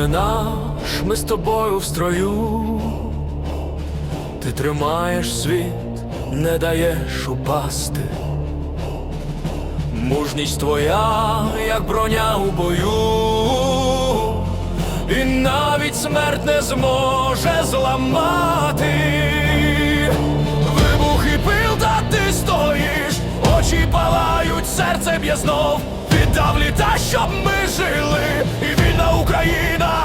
не наш, ми з тобою в строю. Ти тримаєш світ, не даєш упасти. Мужність твоя, як броня у бою, і навіть смерть не зможе зламати. Вибух і пил, та ти стоїш, очі палають, серце б'є знов. Віддав літа, щоб ми жили, і вільна Україна,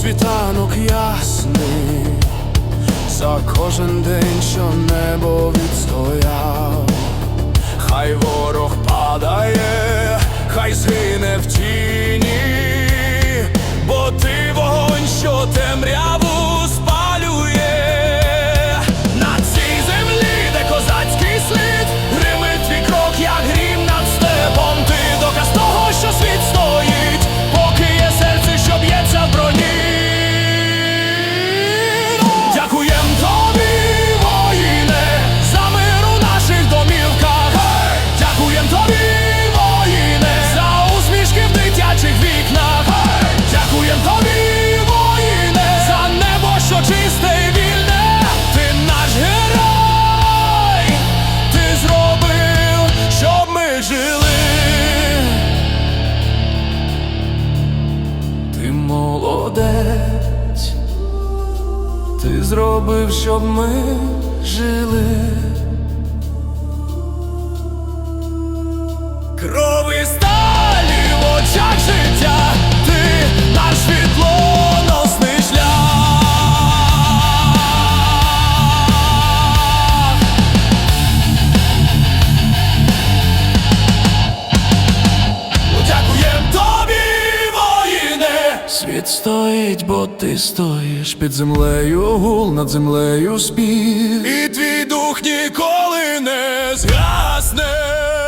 світанок ясний, за кожен день, що небо зробив, щоб ми жили. болить, бо ти стоїш під землею, гул над землею спів І твій дух ніколи не згасне.